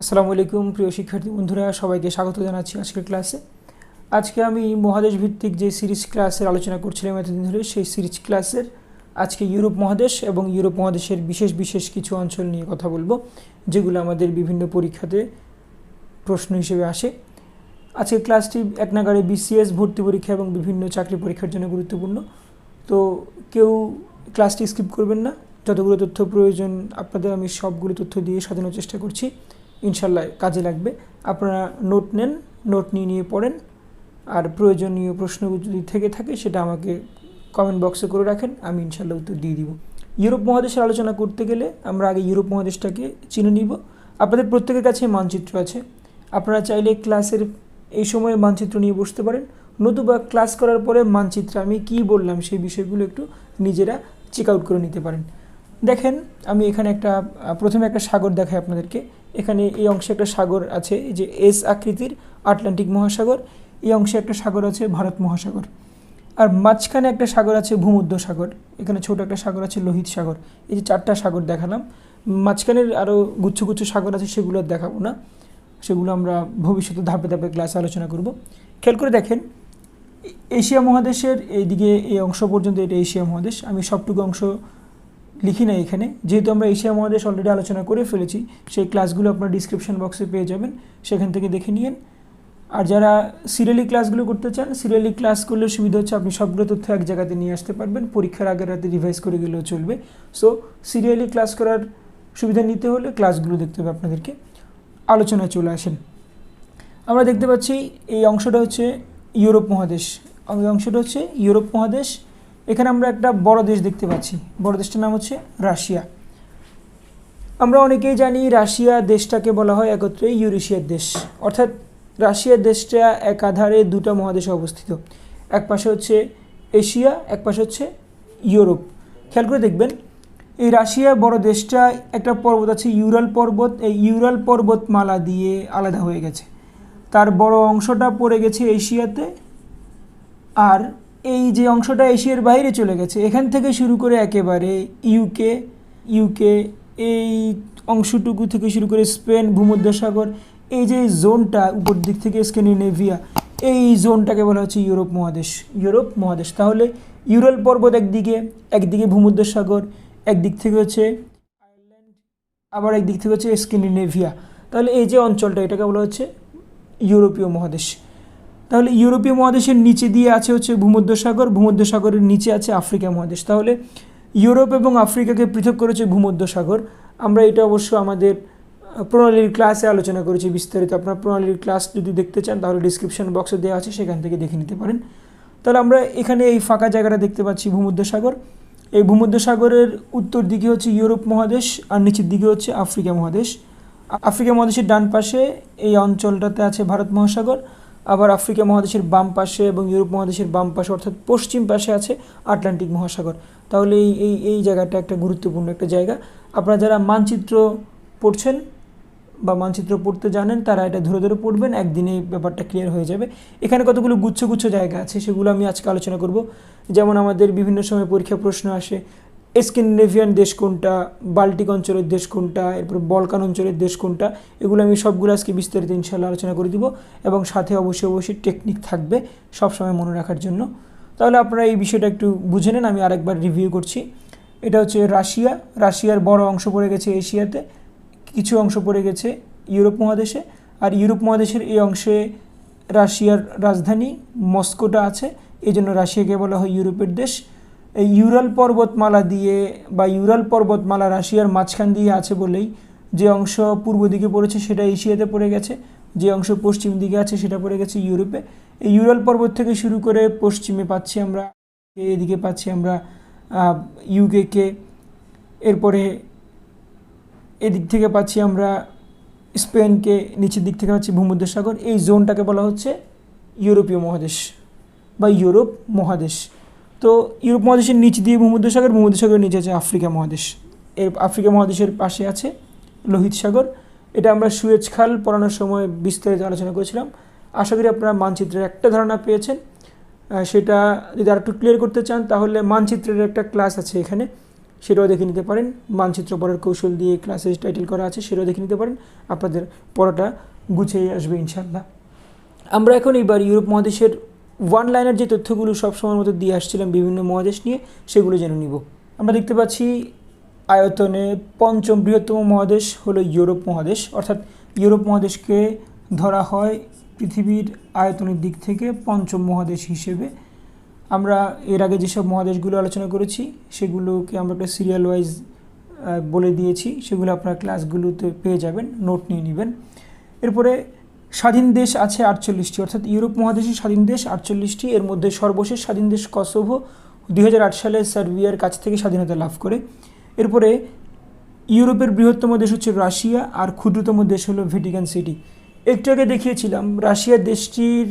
আসসালামু আলাইকুম, প্রিয় শিক্ষার্থী বন্ধুরা, সবাইকে স্বাগত জানাচ্ছি আজকের ক্লাসে। আজকে আমি মহাদেশ ভিত্তিক যে সিরিজ ক্লাসের আলোচনা করছিলাম এতদিন ধরে, সেই সিরিজ ক্লাসের আজকে ইউরোপ মহাদেশ এবং ইউরোপ মহাদেশের বিশেষ বিশেষ কিছু অঞ্চল নিয়ে কথা বলব, যেগুলো আমাদের বিভিন্ন পরীক্ষাতে প্রশ্ন হিসেবে আসে। আজকের ক্লাসটি এক নাগারে বিসিএস ভর্তি পরীক্ষা এবং বিভিন্ন চাকরি পরীক্ষার জন্য গুরুত্বপূর্ণ। তো কেউ ক্লাসটি স্কিপ করবেন না, যতগুলো তথ্য প্রয়োজন আপনাদের আমি সবগুলো তথ্য দিয়ে সাজানোর চেষ্টা করছি। ইনশাল্লাহ কাজে লাগবে। আপনারা নোট নেন নোট নিয়ে নিয়ে পড়েন। আর প্রয়োজনীয় প্রশ্ন যদি থেকে থাকে, সেটা আমাকে কমেন্ট বক্সে করে রাখেন, আমি ইনশাল্লাহ উত্তর দিয়ে দিব। ইউরোপ মহাদেশের আলোচনা করতে গেলে আমরা আগে ইউরোপ মহাদেশটাকে চিনে নিব। আপনাদের প্রত্যেকের কাছে মানচিত্র আছে। আপনারা চাইলে ক্লাসের এই সময়ে মানচিত্র নিয়ে বসতে পারেন। নতুবা ক্লাস করার পরে মানচিত্রে, আমি কি বললাম সেই বিষয়গুলো একটু নিজেরা চেক আউট করে নিতে পারেন। দেখেন, আমি এখানে একটা, প্রথমে একটা সাগর দেখাই আপনাদেরকে। এখানে এই অংশে একটা সাগর আছে যে এস আকৃতির আটলান্টিক মহাসাগর, এই অংশে একটা সাগর আছে ভারত মহাসাগর। আর মাঝখানে একটা সাগর আছে ভূমধ্য সাগর এখানে ছোট একটা সাগর আছে লোহিত সাগর, এই যে চারটা সাগর দেখালাম। মাঝখানের আরও গুচ্ছ গুচ্ছ সাগর আছে, সেগুলো দেখাবো না, সেগুলো আমরা ভবিষ্যতে ধাপে ধাপে ক্লাসে আলোচনা করব। খেয়াল করে দেখেন এশিয়া মহাদেশের এইদিকে এই অংশ পর্যন্ত এটা এশিয়া মহাদেশ, আমি সবটুকু অংশ লিখি না এখানে। যেহেতু আমরা এশিয়া মহাদেশ অলরেডি আলোচনা করে ফেলেছি, সেই ক্লাসগুলো আপনার ডিসক্রিপশন বক্সে পেয়ে যাবেন। সেখান থেকে দেখে নিন আর যারা সিরিয়ালি ক্লাসগুলো করতে চান সিরিয়ালি ক্লাস করলে সুবিধা হচ্ছে আপনি সবগুলো তথ্য এক জায়গাতে নিয়ে আসতে পারবেন। পরীক্ষার আগের রাতে রিভাইজ করে গেলেও চলবে। সো সিরিয়ালি ক্লাস করার সুবিধা নিতে হলে ক্লাসগুলো দেখতে হবে আপনাদেরকে। আলোচনায় চলে আসেন। আমরা দেখতে পাচ্ছি এই অংশটা হচ্ছে ইউরোপ মহাদেশ। এই অংশটা হচ্ছে ইউরোপ মহাদেশ। এখানে আমরা একটা বড় দেশ দেখতে পাচ্ছি। বড় দেশটার নাম হচ্ছে রাশিয়া। আমরা অনেকেই জানি রাশিয়া দেশটাকে বলা হয় একত্রে ইউরেশিয়ার দেশ। অর্থাৎ রাশিয়ার দেশটা একাধারে দুটো মহাদেশে অবস্থিত। এক পাশে হচ্ছে এশিয়া, এক পাশে হচ্ছে ইউরোপ। খেয়াল করে দেখবেন, এই রাশিয়া বড় দেশটা একটা পর্বত আছে, ইউরাল পর্বত। এই ইউরাল পর্বতমালা দিয়ে আলাদা হয়ে গেছে। তার বড় অংশটা পড়ে গেছে এশিয়াতে আর এই যে অংশটা এশিয়ার বাইরে চলে গেছে, এখান থেকে শুরু করে একেবারে ইউকে ইউকে এই অংশটুকু থেকে শুরু করে স্পেন, ভূমধ্যসাগর, এই যে জোনটা উপর দিক থেকে স্ক্যান্ডিনেভিয়া, এই জোনটাকে বলা হচ্ছে ইউরোপ মহাদেশ ইউরোপ মহাদেশ। তাহলে ইউরাল পর্বত একদিকে একদিকে ভূমধ্যসাগর, একদিক থেকে হচ্ছে আয়ারল্যান্ড, আবার একদিক থেকে হচ্ছে স্ক্যান্ডিনেভিয়া। তাহলে এই যে অঞ্চলটা, এটাকে বলা হচ্ছে ইউরোপীয় মহাদেশ। তাহলে ইউরোপীয় মহাদেশের নিচে দিয়ে আছে হচ্ছে ভূমধ্যসাগর, ভূমধ্যসাগরের নিচে আছে আফ্রিকা মহাদেশ। তাহলে ইউরোপ এবং আফ্রিকাকে পৃথক করেছে ভূমধ্যসাগর। আমরা এটা অবশ্য আমাদের প্রণালীর ক্লাসে আলোচনা করেছি বিস্তারিত। আপনার প্রণালীর ক্লাস যদি দেখতে চান, তাহলে ডিসক্রিপশন বক্সে দেওয়া আছে, সেখান থেকে দেখে নিতে পারেন। তাহলে আমরা এখানে এই ফাঁকা জায়গাটা দেখতে পাচ্ছি ভূমধ্যসাগর। এই ভূমধ্যসাগরের উত্তর দিকে হচ্ছে ইউরোপ মহাদেশ, আর নিচের দিকে হচ্ছে আফ্রিকা মহাদেশ। আফ্রিকা মহাদেশের ডান পাশে এই অঞ্চলটাতে আছে ভারত মহাসাগর। আবার আফ্রিকা মহাদেশের বাম পাশে এবং ইউরোপ মহাদেশের বাম পাশে, অর্থাৎ পশ্চিম পাশে আছে আটলান্টিক মহাসাগর। তাহলে এই এই এই জায়গাটা একটা গুরুত্বপূর্ণ একটা জায়গা। আপনারা যারা মানচিত্র পড়ছেন বা মানচিত্র পড়তে জানেন, তারা এটা ধরে ধরে পড়বেন, একদিনে এই ব্যাপারটা ক্লিয়ার হয়ে যাবে। এখানে কতগুলো গুচ্ছ গুচ্ছ জায়গা আছে, সেগুলো আমি আজকে আলোচনা করব। যেমন আমাদের বিভিন্ন সময় পরীক্ষা প্রশ্ন আসে স্ক্যান্ডিনেভিয়ান দেশ কোনটা, বাল্টিক অঞ্চলের দেশ কোনটা, এরপর বলকান অঞ্চলের দেশ কোনটা, এগুলো আমি সবগুলো আজকে বিস্তারিত ইনশাল্লাহ আলোচনা করে দিব এবং সাথে অবশ্যই অবশ্যই টেকনিক থাকবে সবসময় মনে রাখার জন্য। তাহলে আপনারা এই বিষয়টা একটু বুঝে নেন, আমি আরেকবার রিভিউ করছি। এটা হচ্ছে রাশিয়া। রাশিয়ার বড় অংশ পড়ে গেছে এশিয়াতে, কিছু অংশ পড়ে গেছে ইউরোপ মহাদেশে, আর ইউরোপ মহাদেশের এই অংশে রাশিয়ার রাজধানী মস্কোটা আছে এই জন্য রাশিয়াকে বলা হয় ইউরোপের দেশ। এই ইউরাল পর্বতমালা দিয়ে বা ইউরাল পর্বতমালা রাশিয়ার মাঝখান দিয়ে আছে বলেই যে অংশ পূর্ব দিকে পড়েছে সেটা এশিয়াতে পড়ে গেছে, যে অংশ পশ্চিম দিকে আছে সেটা পড়ে গেছে ইউরোপে। এই ইউরাল পর্বত থেকে শুরু করে পশ্চিমে পাচ্ছি আমরা, এদিকে পাচ্ছি আমরা ইউকেকে এরপরে এদিক থেকে পাচ্ছি আমরা স্পেনকে, নিচের দিক থেকে পাচ্ছি ভূমধ্যসাগর। এই জোনটাকে বলা হচ্ছে ইউরোপীয় মহাদেশ বা ইউরোপ মহাদেশ। তো ইউরোপ মহাদেশের নিচ দিয়ে ভূমধ্যসাগর ভূমধ্যসাগরের নিচে আছে আফ্রিকা মহাদেশ। এর আফ্রিকা মহাদেশের পাশে আছে লোহিত সাগর। এটা আমরা সুয়েজ খাল পড়ানোর সময় বিস্তারিত আলোচনা করেছিলাম। আশা করি আপনারা মানচিত্রের একটা ধারণা পেয়েছেন। সেটা যদি আর একটু ক্লিয়ার করতে চান, তাহলে মানচিত্রের একটা ক্লাস আছে এখানে। সেটাও দেখে নিতে পারেন। মানচিত্র পড়ার কৌশল দিয়ে ক্লাসে টাইটেল করা আছে, সেটাও দেখে নিতে পারেন। আপনাদের পড়াটা গুছিয়ে আসবে ইনশাল্লাহ আমরা এখন এইবার ইউরোপ মহাদেশের ওয়ান লাইনের যে তথ্যগুলো সবসময়ের মতো দিয়ে আসছিলাম বিভিন্ন মহাদেশ নিয়ে, সেগুলো জেনে নিব। আমরা দেখতে পাচ্ছি, আয়তনে পঞ্চম বৃহত্তম মহাদেশ হলো ইউরোপ মহাদেশ। অর্থাৎ ইউরোপ মহাদেশকে ধরা হয় পৃথিবীর আয়তনের দিক থেকে পঞ্চম মহাদেশ হিসেবে। আমরা এর আগে যেসব মহাদেশগুলো আলোচনা করেছি, সেগুলোকে আমরা একটা সিরিয়াল ওয়াইজ বলে দিয়েছি। সেগুলো আপনার ক্লাসগুলোতে পেয়ে যাবেন নোট নিয়ে নেবেন। এরপরে স্বাধীন দেশ আছে আটচল্লিশটি, অর্থাৎ ইউরোপ মহাদেশের স্বাধীন দেশ আটচল্লিশটি। এর মধ্যে সর্বশেষ স্বাধীন দেশ কসোভো দুই হাজার আট সালে সার্বিয়ার কাছ থেকে স্বাধীনতা লাভ করে। এরপরে ইউরোপের বৃহত্তম দেশ হচ্ছে রাশিয়া, আর ক্ষুদ্রতম দেশ হলো ভ্যাটিকান সিটি। একটু আগে দেখিয়েছিলাম, রাশিয়া দেশটির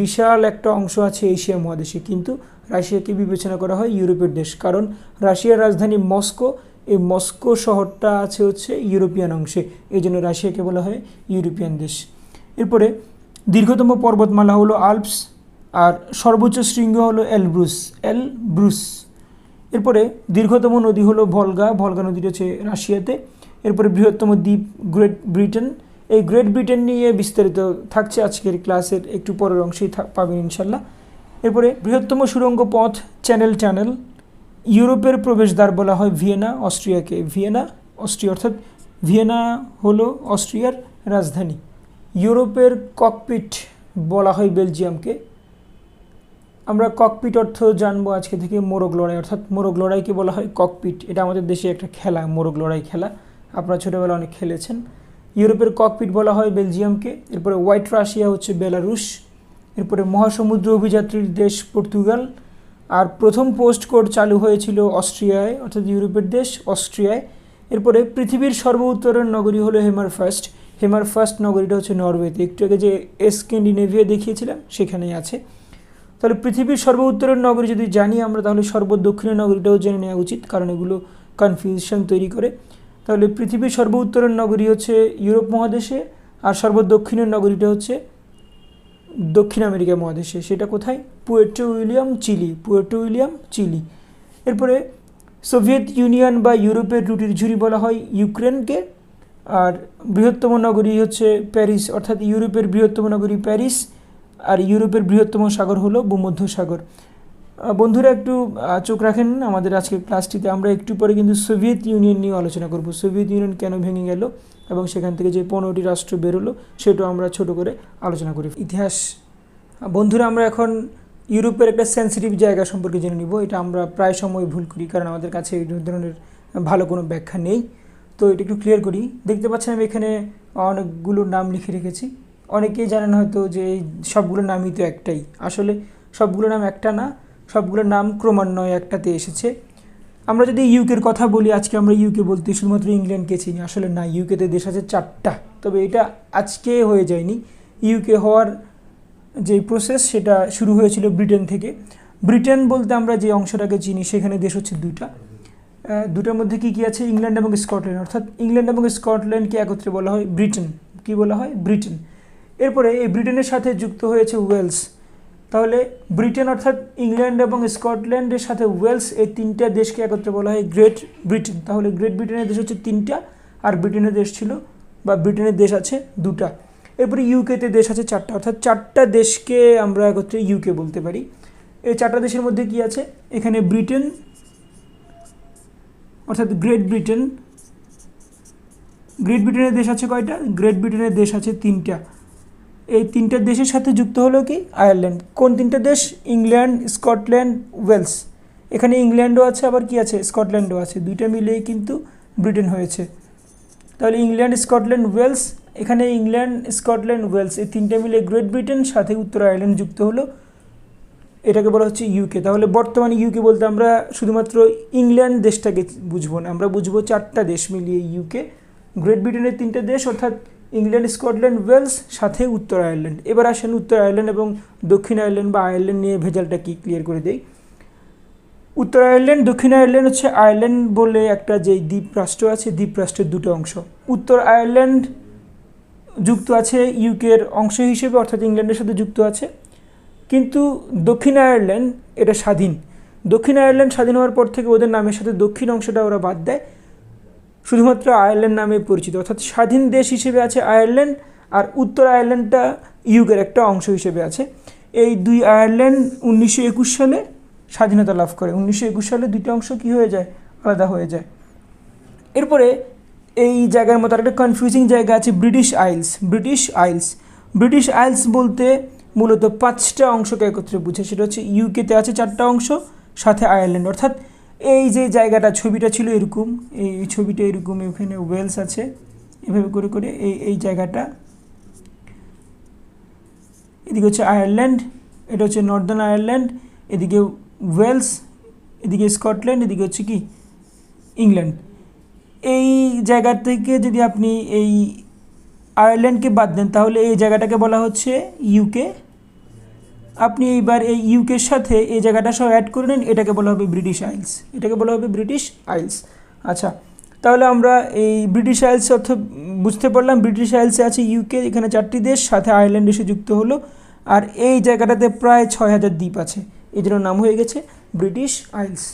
বিশাল একটা অংশ আছে এশিয়া মহাদেশে, কিন্তু রাশিয়াকে বিবেচনা করা হয় ইউরোপের দেশ, কারণ রাশিয়ার রাজধানী মস্কো এই মস্কো শহরটা আছে হচ্ছে ইউরোপিয়ান অংশে। এই জন্য রাশিয়াকে বলা হয় ইউরোপিয়ান দেশ। এরপরে দীর্ঘতম পর্বতমালা হলো আলপস, আর সর্বোচ্চ শৃঙ্গ হলো এলব্রুস এল ব্রুস এরপরে দীর্ঘতম নদী হলো ভলগা ভলগা নদীটা হচ্ছে রাশিয়াতে। এরপরে বৃহত্তম দ্বীপ গ্রেট ব্রিটেন। এই গ্রেট ব্রিটেন নিয়ে বিস্তারিত থাকছে আজকের ক্লাসের একটু পরের অংশেই পাবেন ইনশাল্লাহ। এরপরে বৃহত্তম সুড়ঙ্গ পথ, চ্যানেল চ্যানেল। ইউরোপের প্রবেশদ্বার বলা হয় ভিয়েনা, অস্ট্রিয়াকে ভিয়েনা অস্ট্রিয়া অর্থাৎ ভিয়েনা হলো অস্ট্রিয়ার রাজধানী। ইউরোপের ককপিট বলা হয় বেলজিয়ামকে। আমরা ককপিট অর্থ জানব আজকে থেকে মোরগ লড়াই অর্থাৎ মোরগ লড়াইকে বলা হয় ককপিট এটা আমাদের দেশে একটা খেলা মোরগ লড়াই খেলা। আপনারা ছোটোবেলা অনেক খেলেছেন। ইউরোপের ককপিট বলা হয় বেলজিয়ামকে, এরপরে হোয়াইট রাশিয়া হচ্ছে বেলারুশ এরপরে মহাসমুদ্র অভিযাত্রীর দেশ পর্তুগাল আর প্রথম পোস্ট কোড চালু হয়েছিল অস্ট্রিয়ায়, অর্থাৎ ইউরোপের দেশ অস্ট্রিয়ায়। এরপরে পৃথিবীর সর্ব উত্তরের নগরী হলো হেমার ফার্স্ট হেমার ফার্স্ট নগরীটা হচ্ছে নরওয়েতে। একটু আগে যে স্ক্যান্ডিনেভিয়া দেখিয়েছিলাম, সেখানেই আছে। তাহলে পৃথিবীর সর্ব উত্তরের নগরী যদি জানি আমরা, তাহলে সর্ব দক্ষিণের নগরীটাও জেনে নেওয়া উচিত, কারণ এগুলো কনফিউশন তৈরি করে। তাহলে পৃথিবীর সর্ব উত্তরের নগরী হচ্ছে ইউরোপ মহাদেশে, আর সর্ব দক্ষিণের নগরীটা হচ্ছে দক্ষিণ আমেরিকা মহাদেশে। সেটা কোথায়? Puerto William, Chile. Puerto William, Chile. এরপরে সোভিয়েত ইউনিয়ন বা ইউরোপের রুটির ঝুড়ি বলা হয় ইউক্রেনকে। আর বৃহত্তম নগরী হচ্ছে প্যারিস, অর্থাৎ ইউরোপের বৃহত্তম নগরী প্যারিস আর ইউরোপের বৃহত্তম সাগর হলো ভূমধ্য সাগর বন্ধুরা একটু চোখ রাখেন আমাদের আজকের ক্লাসটিতে। আমরা একটু পরে কিন্তু সোভিয়েত ইউনিয়ন নিয়ে আলোচনা করব। সোভিয়েত ইউনিয়ন কেন ভেঙে গেল এবং সেখান থেকে যে পনেরোটি রাষ্ট্র বেরোলো সেটাও আমরা ছোট করে আলোচনা করি। ইতিহাস। বন্ধুরা, আমরা এখন ইউরোপের একটা সেন্সিটিভ জায়গা সম্পর্কে জেনে নিব। এটা আমরা প্রায় সময় ভুল করি, কারণ আমাদের কাছে এই ধরনের ভালো কোনো ব্যাখ্যা নেই। তো এটা একটু ক্লিয়ার করি। দেখতে পাচ্ছেন আমি এখানে অনেকগুলো নাম লিখে রেখেছি। অনেকেই জানেন হয়তো যে এই সবগুলোর নামই তো একটাই। আসলে সবগুলোর নাম একটা না, সবগুলোর নাম ক্রমান্বয়ে একটাতে এসেছে। আমরা যদি ইউকের কথা বলি, আজকে আমরা ইউকে বলতে শুধুমাত্র ইংল্যান্ডকে চিনি। আসলে না ইউকেতে দেশ আছে চারটা। তবে এটা আজকে হয়ে যায়নি। ইউকে হওয়ার যে প্রসেস সেটা শুরু হয়েছিল ব্রিটেন থেকে। ব্রিটেন বলতে আমরা যে অংশটাকে চিনি, সেখানে দেশ হচ্ছে দুইটা। দুটার মধ্যে কী কী আছে? ইংল্যান্ড এবং স্কটল্যান্ড। অর্থাৎ ইংল্যান্ড এবং স্কটল্যান্ডকে একত্রে বলা হয় ব্রিটেন। কি বলা হয়? ব্রিটেন। এরপরে এই ব্রিটেনের সাথে যুক্ত হয়েছে ওয়েলস। তাহলে ব্রিটেন অর্থাৎ ইংল্যান্ড এবং স্কটল্যান্ডের সাথে ওয়েলস এই তিনটা দেশকে একত্রে বলা হয় গ্রেট ব্রিটেন। তাহলে গ্রেট ব্রিটেনের দেশ হচ্ছে তিনটা, আর ব্রিটেনের দেশ ছিল বা ব্রিটেনের দেশ আছে দুটা। এরপরে ইউকেতে দেশ আছে চারটা। অর্থাৎ চারটা দেশকে আমরা একত্রে ইউকে বলতে পারি। এই চারটা দেশের মধ্যে কি আছে? এখানে ব্রিটেন অর্থাৎ গ্রেট ব্রিটেন গ্রেট ব্রিটেনের দেশ আছে কয়টা? গ্রেট ব্রিটেনের দেশ আছে তিনটা। এই তিনটা দেশের সাথে যুক্ত হলো কি? আয়ারল্যান্ড কোন তিনটা দেশ? ইংল্যান্ড স্কটল্যান্ড ওয়েলস এখানে ইংল্যান্ডও আছে, আবার কি আছে? স্কটল্যান্ডও আছে। দুইটা মিলেই কিন্তু ব্রিটেন হয়েছে। তাহলে ইংল্যান্ড স্কটল্যান্ড ওয়েলস এখানে ইংল্যান্ড স্কটল্যান্ড ওয়েলস এই তিনটা মিলে গ্রেট ব্রিটেন সাথে উত্তর আয়ারল্যান্ড যুক্ত হলো। এটাকে বলা হচ্ছে ইউকে তাহলে বর্তমানে ইউকে বলতে আমরা শুধুমাত্র ইংল্যান্ড দেশটাকে বুঝব না, আমরা বুঝব চারটা দেশ মিলিয়ে ইউকে গ্রেট ব্রিটেনের তিনটে দেশ, অর্থাৎ ইংল্যান্ড স্কটল্যান্ড ওয়েলস সাথে উত্তর আয়ারল্যান্ড। এবার আসেন উত্তর আয়ারল্যান্ড এবং দক্ষিণ আয়ারল্যান্ড বা আয়ারল্যান্ড নিয়ে ভেজালটা কি ক্লিয়ার করে দেই। উত্তর আয়ারল্যান্ড, দক্ষিণ আয়ারল্যান্ড হচ্ছে আয়ারল্যান্ড বলে একটা যে দ্বীপ রাষ্ট্র আছে দ্বীপ রাষ্ট্রের দুটো অংশ। উত্তর আয়ারল্যান্ড যুক্ত আছে ইউকের অংশ হিসেবে, অর্থাৎ ইংল্যান্ডের সাথে যুক্ত আছে। কিন্তু দক্ষিণ আয়ারল্যান্ড এটা স্বাধীন। দক্ষিণ আয়ারল্যান্ড স্বাধীন হওয়ার পর থেকে ওদের নামের সাথে দক্ষিণ অংশটা ওরা বাদ দেয়। শুধুমাত্র আয়ারল্যান্ড নামে পরিচিত। অর্থাৎ স্বাধীন দেশ হিসেবে আছে আয়ারল্যান্ড আর উত্তর আয়ারল্যান্ডটা ইউকের একটা অংশ হিসেবে আছে। এই দুই আয়ারল্যান্ড উনিশশো একুশ সালে স্বাধীনতা লাভ করে। উনিশশো একুশ সালে দুইটা অংশ কী হয়ে যায়? আলাদা হয়ে যায়। এরপরে এই জায়গার মতো একটা কনফিউজিং জায়গা আছে British Isles. British Isles. British Isles বলতে মূলত পাঁচটা অংশকে একত্রে বুঝে, সেটা হচ্ছে ইউকেতে আছে চারটা অংশ, সাথে আয়ারল্যান্ড অর্থাৎ এই যে জায়গাটা, ছবিটা ছিল এরকম, এই ছবিটা এরকম, এখানে ওয়েলস আছে। এভাবে করে করে এই এই জায়গাটা। এদিকে হচ্ছে আয়ারল্যান্ড এটা হচ্ছে নর্দার্ন আয়ারল্যান্ড এদিকে ওয়েলস এদিকে স্কটল্যান্ড এদিকে হচ্ছে কি? ইংল্যান্ড এই জায়গা থেকে যদি আপনি এই আয়ারল্যান্ডকে বাদ দেন, তাহলে এই জায়গাটাকে বলা হচ্ছে ইউকে আপনি এইবার এই ইউকের সাথে এই জায়গাটা সব অ্যাড করে নেন, এটাকে বলা হবে ব্রিটিশ আইলস এটাকে বলা হবে ব্রিটিশ আইলস আচ্ছা তাহলে আমরা এই ব্রিটিশ আইলস অর্থ বুঝতে পারলাম ব্রিটিশ আইলসে আছে ইউকে এখানে চারটি দেশ, সাথে আয়ারল্যান্ড এসে যুক্ত হলো। আর এই জায়গাটাতে প্রায় ছয় হাজার দ্বীপ আছে। এই জন্য নাম হয়ে গেছে ব্রিটিশ আইলস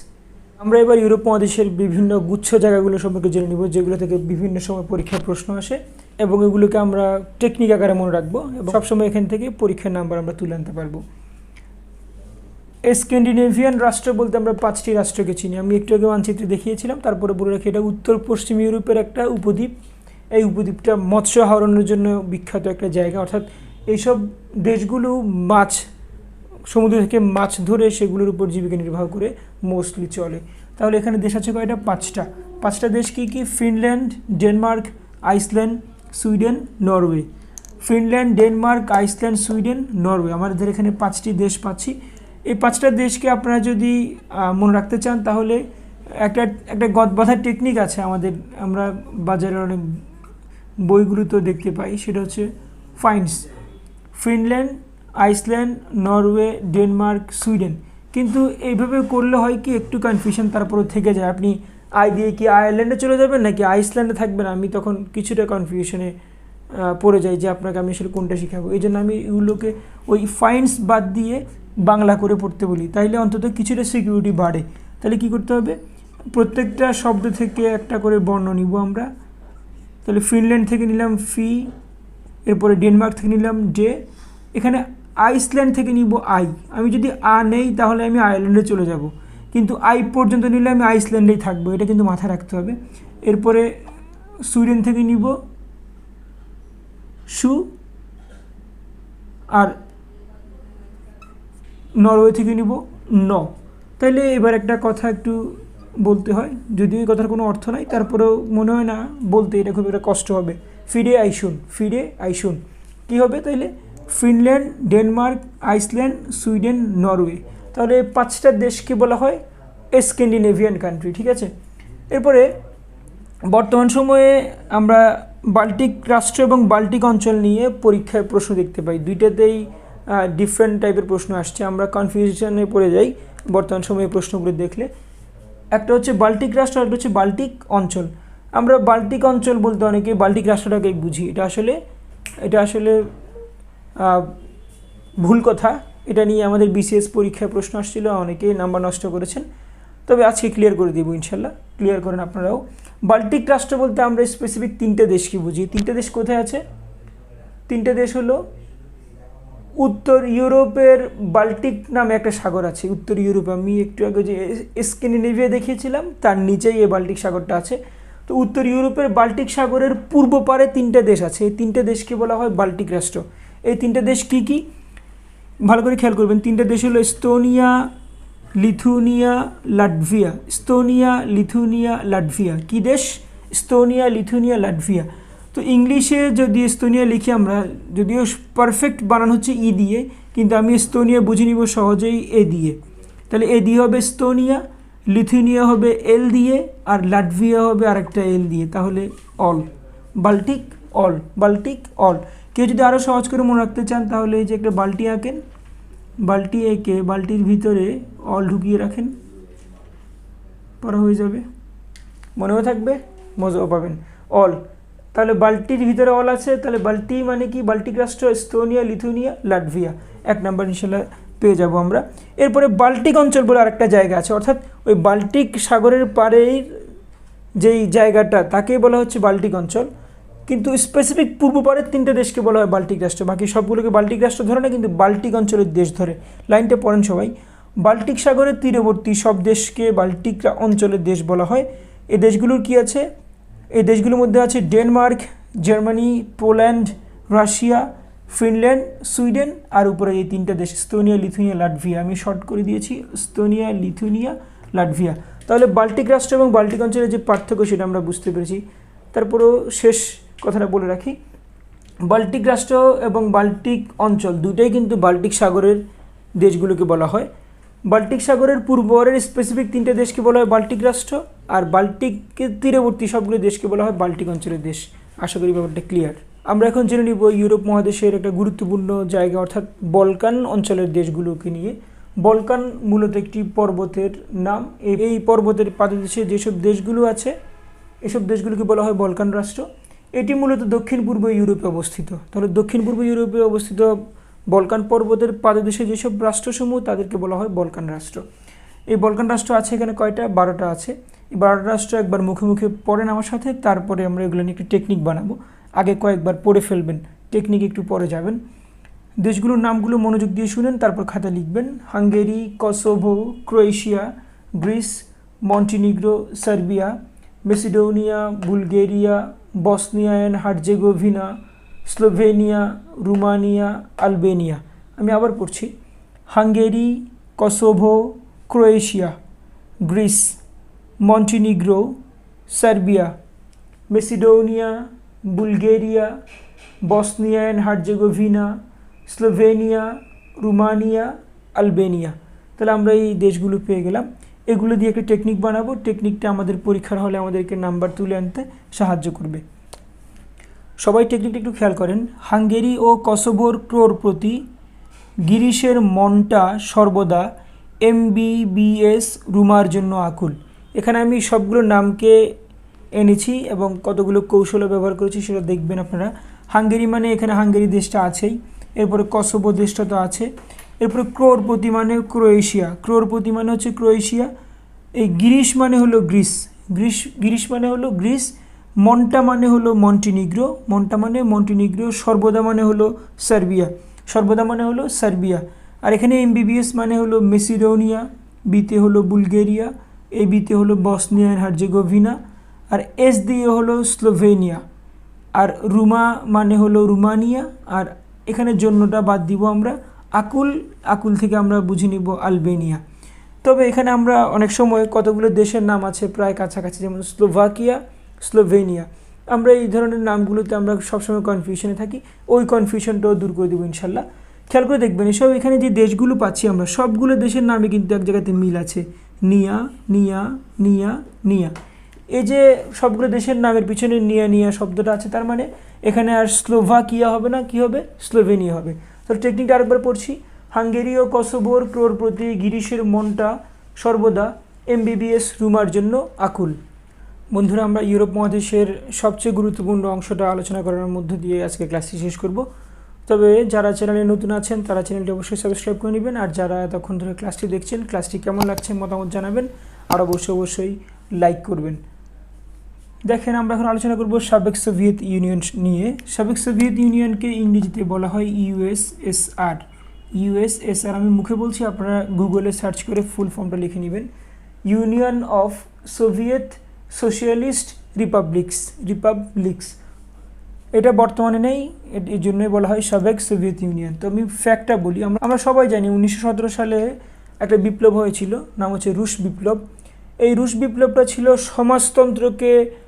আমরা এবার ইউরোপ মহাদেশের বিভিন্ন গুচ্ছ জায়গাগুলো সম্পর্কে জেনে নিব, যেগুলো থেকে বিভিন্ন সময় পরীক্ষার প্রশ্ন আসে। এবং এগুলোকে আমরা টেকনিক আকারে মনে রাখব এবং সবসময় এখান থেকে পরীক্ষার নাম্বার আমরা তুলে আনতে পারব। স্ক্যান্ডিনেভিয়ান রাষ্ট্র বলতে আমরা পাঁচটি রাষ্ট্রকে চিনি। আমি একটু আগে মানচিত্রে দেখিয়েছিলাম, তারপরে বলে রাখি, এটা উত্তর পশ্চিম ইউরোপের একটা উপদ্বীপ। এই উপদ্বীপটা মৎস্য আহরণের জন্য বিখ্যাত একটা জায়গা। অর্থাৎ এইসব দেশগুলো মাছ, সমুদ্র থেকে মাছ ধরে সেগুলোর উপর জীবিকা নির্বাহ করে মোস্টলি চলে। তাহলে এখানে দেশ আছে কয়টা? পাঁচটা। পাঁচটা দেশ কী কী? Finland, Denmark, Iceland Sweden, Norway. Finland, Denmark, Iceland, Sweden, Norway. আমাদের এখানে পাঁচটি দেশ পাচ্ছি। এই পাঁচটা দেশকে আপনারা যদি মনে রাখতে চান, তাহলে একটা একটা গদ টেকনিক আছে আমাদের। আমরা বাজারে অনেক বইগুলোতেও দেখতে পাই, সেটা হচ্ছে ফাইন্স Finland, Iceland, Norway, Denmark, Sweden. কিন্তু এইভাবে করলে হয় কি, একটু কনফিউশন তারপরে থেকে যায়। আপনি আই দিয়ে কি আয়ারল্যান্ডে চলে যাবেন নাকি আইসল্যান্ডে থাকবেন? আমি তখন কিছুটা কনফিউশনে পড়ে যাই যে আপনাকে আমি আসলে কোনটা শেখাবো। এই জন্য আমি এগুলোকে ওই ফাইন্স বাদ দিয়ে বাংলা করে পড়তে বলি। তাইলে অন্তত কিছুটা সিকিউরিটি বাড়ে। তাহলে কি করতে হবে? প্রত্যেকটা শব্দ থেকে একটা করে বর্ণ নিব আমরা। তাহলে ফিনল্যান্ড থেকে নিলাম ফি, এরপরে ডেনমার্ক থেকে নিলাম ডে এখানে আইসল্যান্ড থেকে নিব আই। আমি যদি আ নেই, তাহলে আমি আয়ারল্যান্ডে চলে যাব। কিন্তু আই পর্যন্ত নিলে আমি আইসল্যান্ডেই থাকব, এটা কিন্তু মাথায় রাখতে হবে। এরপরে সুইডেন থেকে নিব সু আর নরওয়ে থেকে নিব ন। তাইলে এবার একটা কথা একটু বলতে হয়, যদিও এই কথার কোনো অর্থ নাই, তারপরেও মনে হয় না বলতে এটা খুব একটা কষ্ট হবে। ফিরে আইসুন ফিরে আইসুন। কী হবে তাইলে? Finland, Denmark, Iceland, Sweden, Norway. তাহলে পাঁচটা দেশকে বলা হয়? স্ক্যান্ডিনেভিয়ান কান্ট্রি ঠিক আছে? এরপরে বর্তমান সময়ে আমরা বাল্টিক রাষ্ট্র এবং বাল্টিক অঞ্চল নিয়ে পরীক্ষায় প্রশ্ন দেখতে পাই। দুইটাতেই ডিফারেন্ট টাইপের প্রশ্ন আসছে। আমরা কনফিউশনে পড়ে যাই বর্তমান সময়ে প্রশ্নগুলো দেখলে। একটা হচ্ছে বাল্টিক রাষ্ট্র একটা হচ্ছে বাল্টিক অঞ্চল। আমরা বাল্টিক অঞ্চল বলতে অনেকে বাল্টিক রাষ্ট্রটাকে বুঝি। এটা আসলে এটা আসলে ভুল কথা। এটা নিয়ে আমাদের বিসিএস পরীক্ষায় প্রশ্ন আসছিল, অনেকেই নাম্বার নষ্ট করেছেন। তবে আজকে ক্লিয়ার করে দেবো ইনশাল্লাহ। ক্লিয়ার করেন আপনারাও। বাল্টিক রাষ্ট্র বলতে আমরা স্পেসিফিক তিনটে দেশকে বুঝি? তিনটে দেশ কোথায় আছে? তিনটে দেশ হলো উত্তর ইউরোপের বাল্টিক নামে একটা সাগর আছে। উত্তর ইউরোপ, আমি একটু আগে যে স্ক্যান্ডিনেভিয়া দেখিয়েছিলাম তার নিচেই এই বাল্টিক সাগরটা আছে। তো উত্তর ইউরোপের বাল্টিক সাগরের পূর্ব পারে তিনটে দেশ আছে। এই তিনটে দেশকে বলা হয় বাল্টিক রাষ্ট্র এই তিনটে দেশ কী কী? ভালো করে খেয়াল করবেন, তিনটে দেশ হলো Estonia, Lithuania, Latvia. Estonia, Lithuania, Latvia. কী দেশ? Estonia, Lithuania, Latvia. তো ইংলিশে যদি এস্তোনিয়া লিখি আমরা, যদিও পারফেক্ট বানান হচ্ছে ই দিয়ে, কিন্তু আমি এস্তোনিয়া বুঝে নিব সহজেই এ দিয়ে। তাহলে এ দিয়ে হবে এস্তোনিয়া, লিথুনিয়া হবে এল দিয়ে, আর লাটভিয়া হবে আরেকটা এল দিয়ে। তাহলে all. Baltic all. Baltic all. কেউ যদি আরও সহজ করে মনে রাখতে চান, তাহলে এই যে একটা বাল্টি আঁকেন। বাল্টি এঁকে, বাল্টির ভিতরে অল ঢুকিয়ে রাখেন। পরে হয়ে যাবে। মনেও থাকবে, মজাও পাবেন। অল। তাহলে বাল্টির ভিতরে অল আছে, তাহলে বাল্টি মানে কি? বাল্টিক রাষ্ট্র এস্তোনিয়া, লিথুনিয়া, লাটভিয়া। এক নাম্বার ইনশাল্লাহ পেয়ে যাব আমরা। এরপরে বাল্টিক অঞ্চল বলে আরেকটা জায়গা আছে। অর্থাৎ ওই বাল্টিক সাগরের পাড়ের যেই জায়গাটা তাকেই বলা হচ্ছে বাল্টিক অঞ্চল। কিন্তু স্পেসিফিক পূর্ব পাড়ের তিনটে দেশকে বলা হয় বাল্টিক রাষ্ট্র। বাকি সবগুলোকে বাল্টিক রাষ্ট্র ধরে না, কিন্তু বাল্টিক অঞ্চলের দেশ ধরে। লাইনটা পড়েন সবাই। বাল্টিক সাগরের তীরবর্তী সব দেশকে বাল্টিক অঞ্চলের দেশ বলা হয়। এ দেশগুলোর কি আছে? এই দেশগুলোর মধ্যে আছে Denmark Germany Poland Russia Finland Sweden আর উপরে এই তিনটা দেশ স্তোনিয়া লিথুনিয়া লাটভিয়া আমি শর্ট করে দিয়েছি স্তোনিয়া লিথুনিয়া লাটভিয়া তাহলে বাল্টিক রাষ্ট্র এবং বাল্টিক অঞ্চলের যে পার্থক্য সেটা আমরা বুঝতে পেরেছি। তারপরেও শেষ কথাটা বলে রাখি। বাল্টিক রাষ্ট্র এবং বাল্টিক অঞ্চল দুটোই কিন্তু বাল্টিক সাগরের দেশগুলোকে বলা হয়। বাল্টিক সাগরের পূর্বরের স্পেসিফিক তিনটে দেশকে বলা হয় বাল্টিক রাষ্ট্র আর বাল্টিকের তীরবর্তী সবগুলো দেশকে বলা হয় বাল্টিক অঞ্চলের দেশ। আশা করি ব্যাপারটা ক্লিয়ার আমরা এখন জেনে নিব ইউরোপ মহাদেশের একটা গুরুত্বপূর্ণ জায়গা অর্থাৎ বলকান অঞ্চলের দেশগুলোকে নিয়ে। বলকান মূলত একটি পর্বতের নাম। এই- এই পর্বতের পাদদেশে যেসব দেশগুলো আছে, এসব দেশগুলোকে বলা হয় বলকান রাষ্ট্র। এটি মূলত দক্ষিণ পূর্ব ইউরোপে অবস্থিত। তাহলে দক্ষিণ পূর্ব ইউরোপে অবস্থিত বলকান পর্বতের পাদদেশে যেসব রাষ্ট্রসমূহ, তাদেরকে বলা হয় বলকান রাষ্ট্র। এই বলকান রাষ্ট্র আছে এখানে কয়টা? বারোটা আছে। এই বারোটা রাষ্ট্র একবার মুখে মুখে পড়েন আমার সাথে, তারপরে আমরা এগুলো নিয়ে একটি টেকনিক বানাবো। আগে কয়েকবার পড়ে ফেলবেন টেকনিক একটু পরে যাবেন। দেশগুলোর নামগুলো মনোযোগ দিয়ে শুনেন, তারপর খাতা লিখবেন। Hungary, Kosovo, Croatia, Greece, Montenegro, Serbia, Macedonia, Bulgaria Bosnia and Herzegovina, Slovenia, Romania, Albania. আমি আবার পড়ছি। Hungary, Kosovo, Croatia, Greece, Montenegro, Serbia, Macedonia, Bulgaria Bosnia and Herzegovina, Slovenia, Romania, Albania. তাহলে আমরা এই দেশগুলো পেয়ে গেলাম। এগুলো দিয়ে একটা টেকনিক বানাবো। টেকনিকটা আমাদের পরীক্ষার হলে আমাদেরকে নাম্বার তুলে আনতে সাহায্য করবে। সবাই টেকনিকটা একটু খেয়াল করেন। হাঙ্গেরি ও কসোভোর ক্রোর প্রতি গিরিশের মনটা সর্বদা এমবিবিএস রুমার জন্য আকুল। এখানে আমি সবগুলো নামকে এনেছি এবং কতগুলো কৌশলও ব্যবহার করেছি সেটা দেখবেন আপনারা। হাঙ্গেরি মানে এখানে হাঙ্গেরি দেশটা আছেই। এরপরে কসোভো দেশটা তো আছে। এরপরে ক্রোরপতি মানে ক্রোয়েশিয়া। ক্রোরপতি মানে হচ্ছে ক্রোয়েশিয়া। এই গ্রিস মানে হলো গ্রিস। গ্রিস গ্রিস মানে হলো গ্রিস। মন্টা মানে হলো মন্টিনিগ্রো। মন্টা মানে মন্টিনিগ্রো। সর্বদা মানে হলো সার্বিয়া। সর্বদা মানে হলো সার্বিয়া। আর এখানে এমবিবিএস মানে হলো মেসিডোনিয়া, বিতে হলো বুলগেরিয়া, এ বিতে হলো বসনিয়া হার্জেগোভিনা, আর এস দিয়ে হলো স্লোভেনিয়া। আর রুমা মানে হলো রুমানিয়া। আর এখানে জন্যটা বাদ দিব আমরা। আকুল আকুল থেকে আমরা বুঝে নিব আলবেনিয়া। তবে এখানে আমরা অনেক সময় কতগুলো দেশের নাম আছে প্রায় কাছাকাছি, যেমন স্লোভাকিয়া, স্লোভেনিয়া। আমরা এই ধরনের নামগুলোতে আমরা সবসময় কনফিউশনে থাকি। ওই কনফিউশনটাও দূর করে দেবো ইনশাল্লাহ। খেয়াল করে দেখবেন, এসব এখানে যে দেশগুলো পাচ্ছি আমরা, সবগুলো দেশের নামে কিন্তু এক জায়গাতে মিল আছে। নিয়া নিয়া নিয়া নিয়া। এই যে সবগুলো দেশের নামের পিছনে নিয়া নিয়া শব্দটা আছে, তার মানে এখানে আর স্লোভাকিয়া হবে না, কি হবে? স্লোভেনিয়া হবে। তাহলে টেকনিকটা আরেকবার পড়ছি। হাঙ্গেরি ও ক্রোর প্রতি গিরিশের মনটা সর্বদা এমবিবিএস রুমার জন্য আকুল। বন্ধুরা, আমরা ইউরোপ মহাদেশের সবচেয়ে গুরুত্বপূর্ণ অংশটা আলোচনা করার মধ্য দিয়ে আজকে ক্লাসটি শেষ করব। তবে যারা চ্যানেলে নতুন আছেন, তারা চ্যানেলটি অবশ্যই সাবস্ক্রাইব করে নেবেন। আর যারা এতক্ষণ ধরে ক্লাসটি দেখছেন, ক্লাসটি কেমন লাগছে, মতামত জানাবেন। আর অবশ্যই অবশ্যই লাইক করবেন। দেখেন আমরা এখন আলোচনা করব সাবেক সোভিয়েত ইউনিয়ন নিয়ে। সাবেক সোভিয়েত ইউনিয়নকে ইংরেজিতে বলা হয় ইউএসএসআর ইউএসএসআর আমি মুখে বলছি, আপনারা গুগলে সার্চ করে ফুল ফর্মটা লিখে নেবেন। Union of Soviet Socialist Republics Republics. এটা বর্তমানে নেই, এ- এই জন্যই বলা হয় সাবেক সোভিয়েত ইউনিয়ন। তো আমি ফ্যাক্টটা বলি, আমরা আমরা সবাই জানি উনিশশো সতেরো সালে একটা বিপ্লব হয়েছিল, নাম হচ্ছে রুশ বিপ্লব। এই রুশ বিপ্লবটা ছিল সমাজতন্ত্রকে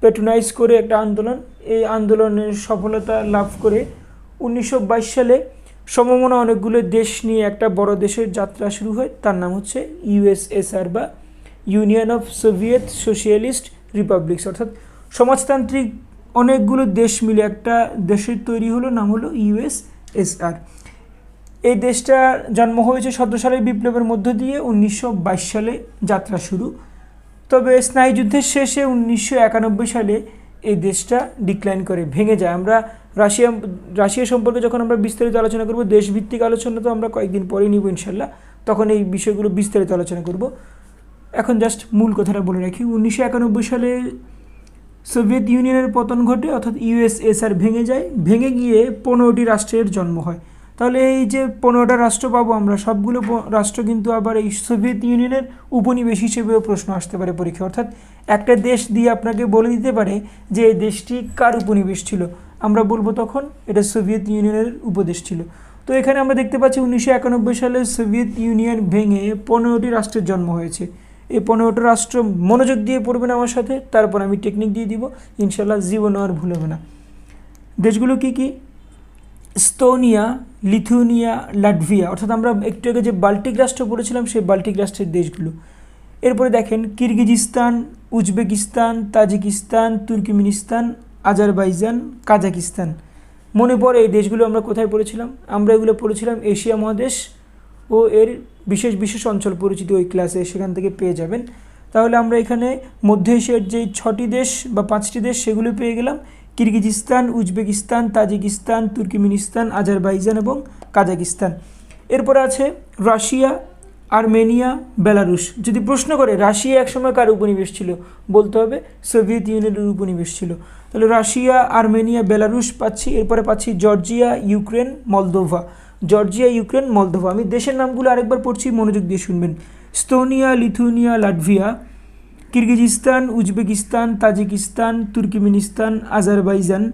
পেট্রোনাইজ করে একটা আন্দোলন। এই আন্দোলনের সফলতা লাভ করে উনিশশো বাইশ সালে সমমনা অনেকগুলো দেশ নিয়ে একটা বড় দেশের যাত্রা শুরু হয়। তার নাম হচ্ছে ইউএসএসআর বা Union of Soviet Socialist Republics অর্থাৎ সমাজতান্ত্রিক অনেকগুলো দেশ মিলে একটা দেশের তৈরি হলো, নাম হলো ইউএসএসআর এই দেশটার জন্ম হয়েছে সতেরো সালের বিপ্লবের মধ্য দিয়ে উনিশশো বাইশ সালে যাত্রা শুরু। তবে স্নায়ুযুদ্ধের শেষে উনিশশো একানব্বই সালে এই দেশটা ডিক্লাইন করে, ভেঙে যায়। আমরা রাশিয়া রাশিয়া সম্পর্কে যখন আমরা বিস্তারিত আলোচনা করব, দেশভিত্তিক আলোচনা তো আমরা কয়েকদিন পরেই নিব ইনশাল্লাহ, তখন এই বিষয়গুলো বিস্তারিত আলোচনা করব। এখন জাস্ট মূল কথাটা বলে রাখি, উনিশশো একানব্বই সালে সোভিয়েত ইউনিয়নের পতন ঘটে, অর্থাৎ ইউএসএসআর ভেঙে যায়। ভেঙে গিয়ে পনেরোটি রাষ্ট্রের জন্ম হয়। তাহলে এই যে পনেরোটা রাষ্ট্র পাবো আমরা, সবগুলো রাষ্ট্র কিন্তু আবার এই সোভিয়েত ইউনিয়নের উপনিবেশ হিসেবেও প্রশ্ন আসতে পারে পরীক্ষা অর্থাৎ একটা দেশ দিয়ে আপনাকে বলে দিতে পারে যে এই দেশটি কার উপনিবেশ ছিল। আমরা বলব তখন এটা সোভিয়েত ইউনিয়নের উপদেশ ছিল। তো এখানে আমরা দেখতে পাচ্ছি উনিশশো একানব্বই সালে সোভিয়েত ইউনিয়ন ভেঙে পনেরোটি রাষ্ট্রের জন্ম হয়েছে। এই পনেরোটা রাষ্ট্র মনোযোগ দিয়ে পড়বেন আমার সাথে, তারপর আমি টেকনিক দিয়ে দিব। ইনশাল্লাহ জীবন আর ভুল হবে না। দেশগুলো কি কি? Estonia Lithuania Latvia. অর্থাৎ আমরা একটু আগে যে বাল্টিক রাষ্ট্র পড়েছিলাম সেই বাল্টিক রাষ্ট্রের দেশগুলো। এরপরে দেখেন, Kyrgyzstan, Uzbekistan, Tajikistan, Turkmenistan, Azerbaijan, Kazakhstan. মনে পড়ে এই দেশগুলো আমরা কোথায় পড়েছিলাম? আমরা এগুলো পড়েছিলাম এশিয়া মহাদেশ ও এর বিশেষ বিশেষ অঞ্চল পরিচিত ওই ক্লাসে সেখান থেকে পেয়ে যাবেন। তাহলে আমরা এখানে মধ্য এশিয়ার যে ছটি দেশ বা পাঁচটি দেশ, সেগুলো পেয়ে গেলাম। Kyrgyzstan, Uzbekistan, Tajikistan, Turkmenistan, Azerbaijan এবং কাজাকিস্তান। এরপরে আছে রাশিয়া, আর্মেনিয়া, বেলারুশ। যদি প্রশ্ন করে, রাশিয়া একসময় কার উপনিবেশ ছিল? বলতে হবে সোভিয়েত ইউনিয়নের উপনিবেশ ছিল। তাহলে রাশিয়া, আর্মেনিয়া, বেলারুশ পাচ্ছি, এরপরে পাচ্ছি Georgia, Ukraine, Moldova. Georgia, Ukraine, Moldova. আমি দেশের নামগুলো আরেকবার পড়ছি, মনোযোগ দিয়ে শুনবেন। Estonia, Lithuania, Latvia Kyrgyzstan, Uzbekistan, Tajikistan, Turkmenistan, Azerbaijan,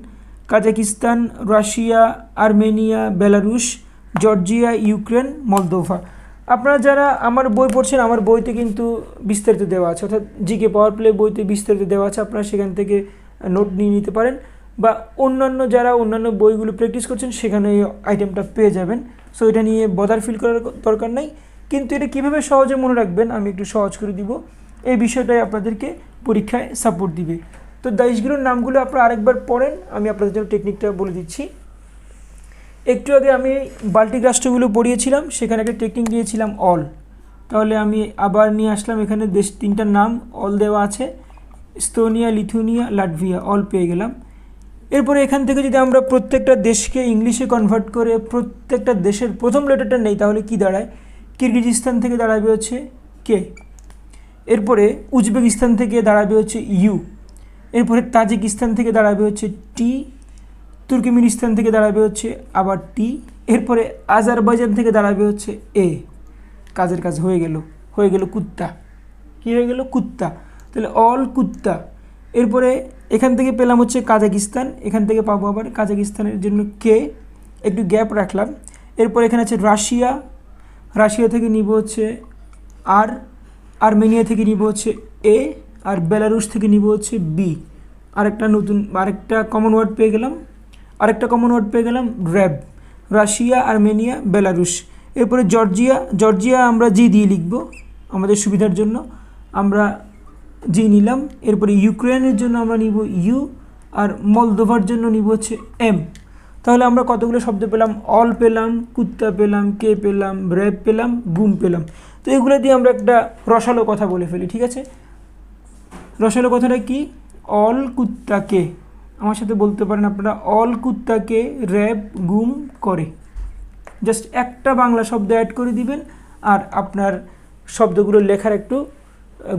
Kazakhstan, Russia, Armenia, Belarus, Georgia, Ukraine, Moldova. আপনারা যারা আমার বই পড়ছেন, আমার বইতে কিন্তু বিস্তারিত দেওয়া আছে। অর্থাৎ জিকে পাওয়ার প্লে বইতে বিস্তারিত দেওয়া আছে। আপনারা সেখান থেকে নোট নিয়ে নিতে পারেন। বা অন্যান্য যারা অন্যান্য বইগুলো প্র্যাকটিস করছেন, সেখানে এই আইটেমটা পেয়ে যাবেন। সো, এটা নিয়ে বদার ফিল করার দরকার নাই। কিন্তু এটা কীভাবে সহজে মনে রাখবেন, আমি একটু সহজ করে দিব। এই বিষয়টাই আপনাদেরকে পরীক্ষায় সাপোর্ট দিবে। তো দেশগুলোর নামগুলো আপনারা আরেকবার পড়েন, আমি আপনাদের জন্য টেকনিকটা বলে দিচ্ছি। একটু আগে আমি বাল্টিক রাষ্ট্রগুলো পড়িয়েছিলাম, সেখানে একটা টেকনিক দিয়েছিলাম অল। তাহলে আমি আবার নিয়ে আসলাম, এখানে দেশ তিনটার নাম, অল দেওয়া আছে। স্তোনিয়া লিথুনিয়া, লাটভিয়া, অল পেয়ে গেলাম। এরপরে এখান থেকে যদি আমরা প্রত্যেকটা দেশকে ইংলিশে কনভার্ট করে প্রত্যেকটা দেশের প্রথম লেটারটা নেই, তাহলে কি দাঁড়ায়? কিরগিজিস্তান থেকে দাঁড়াবে হচ্ছে কে? এরপরে উজবেকিস্তান থেকে দাঁড়াবে হচ্ছে ইউ। এরপরে তাজিকিস্তান থেকে দাঁড়াবে হচ্ছে টি। তুর্কিমিনিস্তান থেকে দাঁড়াবে হচ্ছে আবার টি। এরপরে আজারবাইজান থেকে দাঁড়াবে হচ্ছে এ। কাজের কাজ হয়ে গেল। হয়ে গেল কুত্তা। কি হয়ে গেল? কুত্তা। তাহলে অল কুত্তা। এরপরে এখান থেকে পেলাম হচ্ছে কাজাকিস্তান। এখান থেকে পাবো আবার কাজাকিস্তানের জন্য কে? একটু গ্যাপ রাখলাম। এরপর এখানে আছে রাশিয়া। রাশিয়া থেকে নিব হচ্ছে আর আর্মেনিয়া থেকে নিব হচ্ছে এ আর বেলারুশ থেকে নিব হচ্ছে বি আরেকটা নতুন, আরেকটা কমন ওয়ার্ড পেয়ে গেলাম। আরেকটা কমন ওয়ার্ড পেয়ে গেলাম র্যাব রাশিয়া, আর্মেনিয়া, বেলারুশ। এরপরে জর্জিয়া জর্জিয়া আমরা জি দিয়ে লিখব আমাদের সুবিধার জন্য। আমরা জি নিলাম। এরপরে ইউক্রেনের জন্য আমরা নিব ইউ আর মলদোভার জন্য নিব হচ্ছে এম তাহলে আমরা কতগুলো শব্দ পেলাম? অল পেলাম, কুত্তা পেলাম, কে পেলাম র্যাব পেলাম গুম পেলাম। তো এগুলো দিয়ে আমরা একটা রসালো কথা বলে ফেলি, ঠিক আছে? রসালো কথাটা কি? অল কুত্তাকে, আমার সাথে বলতে পারেন আপনারা, অল কুত্তাকে র্যাব গুম করে। জাস্ট একটা বাংলা শব্দ অ্যাড করে দিবেন, আর আপনার শব্দগুলো লেখার একটু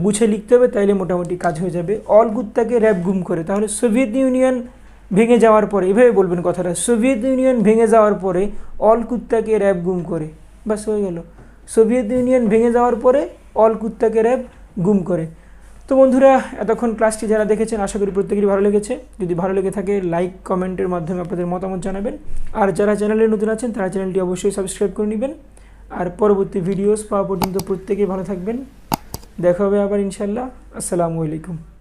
গুছিয়ে লিখতে হবে, তাইলে মোটামুটি কাজ হয়ে যাবে। অল কুত্তাকে র্যাব গুম করে, তাহলে সোভিয়েত ইউনিয়ন ভেঙে যাওয়ার পরে, এভাবে বলবেন কথাটা, সোভিয়েত ইউনিয়ন ভেঙে যাওয়ার পরে অল কুত্তাকে র্যাব গুম করে। বাস হয়ে গেল। সোভিয়েত ইউনিয়ন ভেঙে যাওয়ার পরে অল কুত্তাকে র্যাব গুম করে। তো বন্ধুরা, এতক্ষণ ক্লাসটি যারা দেখেছেন, আশা করি প্রত্যেকেরই ভালো লেগেছে। যদি ভালো লেগে থাকে লাইক কমেন্টের মাধ্যমে আপনাদের মতামত জানাবেন। আর যারা চ্যানেলে নতুন আছেন, তারা চ্যানেলটি অবশ্যই সাবস্ক্রাইব করে নেবেন। আর পরবর্তী ভিডিওস পাওয়া পর্যন্ত প্রত্যেকেই ভালো থাকবেন। দেখা হবে আবার ইনশাল্লাহ আসসালামু আলাইকুম।